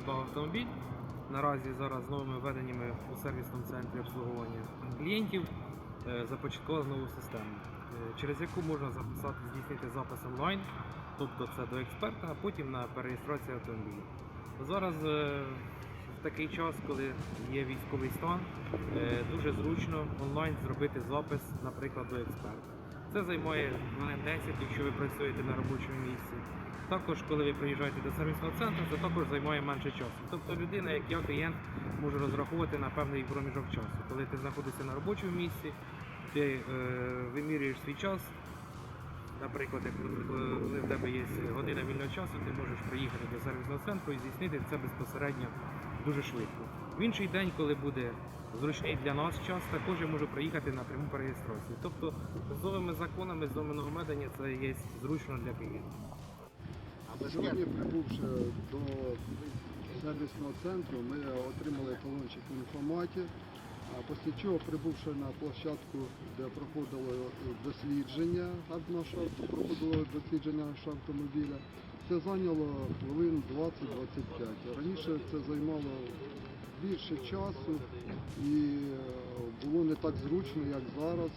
придбав автомобіль. Наразі зараз з новими введеннями у сервісному центрі обслуговування клієнтів е, започаткували нову систему, е, через яку можна записати, здійснити запис онлайн, тобто це до експерта, а потім на переєстрацію автомобіля. Зараз е, в такий час, коли є військовий стан, дуже зручно онлайн зробити запис, наприклад, до експерта. Це займає хвилин 10, якщо ви працюєте на робочому місці. Також, коли ви приїжджаєте до сервісного центру, це також займає менше часу. Тобто людина, як я, клієнт, може розраховувати на певний проміжок часу. Коли ти знаходишся на робочому місці, ти е, вимірюєш свій час. Наприклад, е, коли в тебе є година вільного часу, ти можеш приїхати до сервісного центру і здійснити це безпосередньо дуже швидко. В інший день, коли буде зручний для нас час, також я можу приїхати на пряму переєстрацію. Тобто з новими законами, з новими нововведення це є зручно для клієнта. Сьогодні, прибувши до сервісного центру, ми отримали талончик в інформаті. Після чого, прибувши на площадку, де проходило дослідження нашого, проходило дослідження нашого автомобіля, це зайняло хвилин 20-25. Раніше це займало більше часу і е, було не так зручно, як зараз.